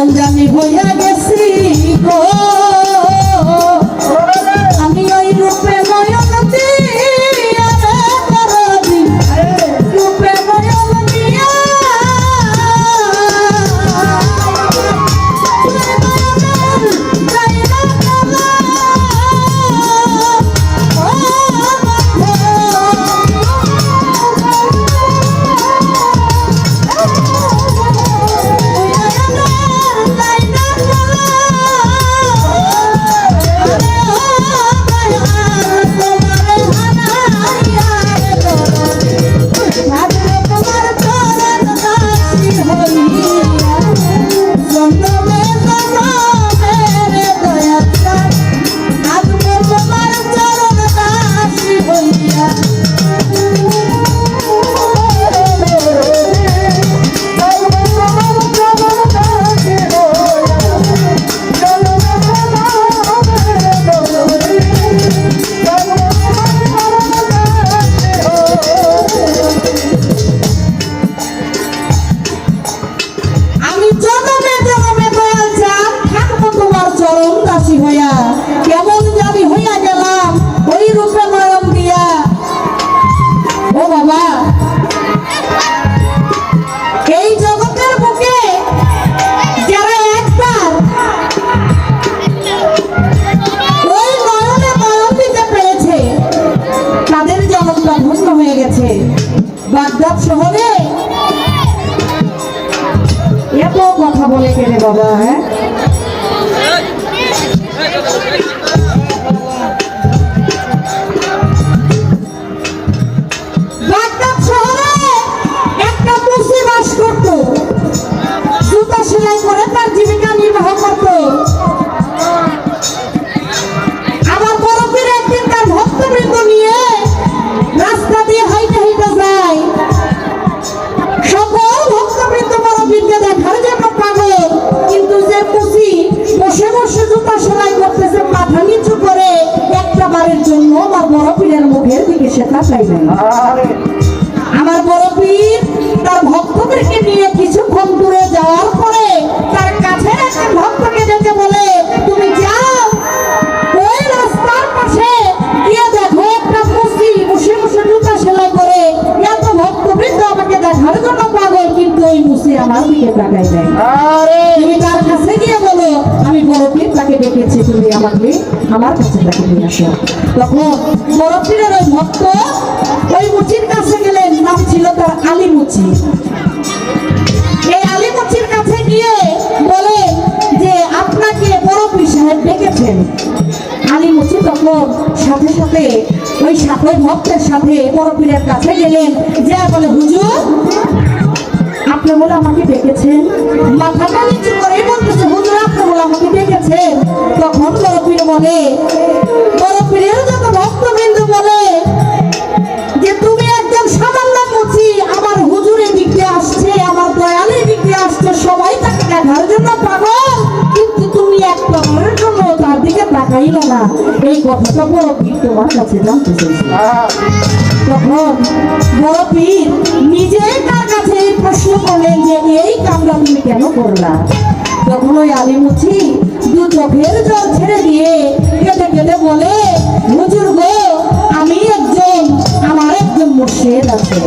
আমি ভয়া গেছি গো। আমার বড় পীর তার ভক্তদেরকে নিয়ে কিছুক্ষণ দূরে যাওয়ার পরে কিন্তু আমার দিকে তাকাই দেয় তুমি তার কাছে গিয়ে বলো আমি বড় তাকে ডেকেছি তুমি আমাকে আমার কাছে তাকে নিয়ে আসো। তখন বড় ওই ভক্ত ওই মুচির কাছে গেলেন নাম ছিল তার আলী মুচি। এই আলী মুচির কাছে গিয়ে বলে যে আপনাকে বড় সাহেব ডেকেছেন। আলী মুচি তখন সাথে সাথে ওই সাথে ভক্তের সাথে বড় পীরের কাছে গেলেন। যে বলে হুজুর আপনি বলে আমাকে ডেকেছেন। মাথাটা নিচু করে বলতেছে, হুজুর আপনি বলে আমাকে ডেকেছেন। তখন বড়পীর বলে, বড়পীরের যত ভক্তবিন্দু বলে যে তুমি একজন সামান্য মুচি, আমার হুজুরের দিকে আসছে, আমার দয়ালের দিকে আসছে, সবাই তাকে দেখার জন্য পাগল। কিন্তু তুমি একটা বারের জন্য তার দিকে তাকাইলে না। এই কথাটা বড়পীর তোমার কাছে জানতে চাইছে তখন বড় পীর প্রশ্ন করলেন যে, এই কামরা তুমি কেন করলা তখন ওই আলিমুচি দু চোখের জল ছেড়ে দিয়ে কেটে কেটে বলে, হুজুর গো, আমি একজন, আমার একজন মুর্শিদ আছে।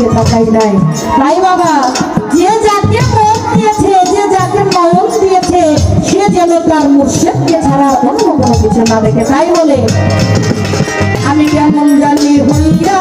দিকে তাকাই নাই। তাই বাবা, যে যাকে মন দিয়েছে, যে যাকে নয়ন দিয়েছে, সে যেন তার মুর্শেদকে ছাড়া অন্য কোনো কিছু না দেখে। তাই বলে, আমি কেমন জানি হইয়া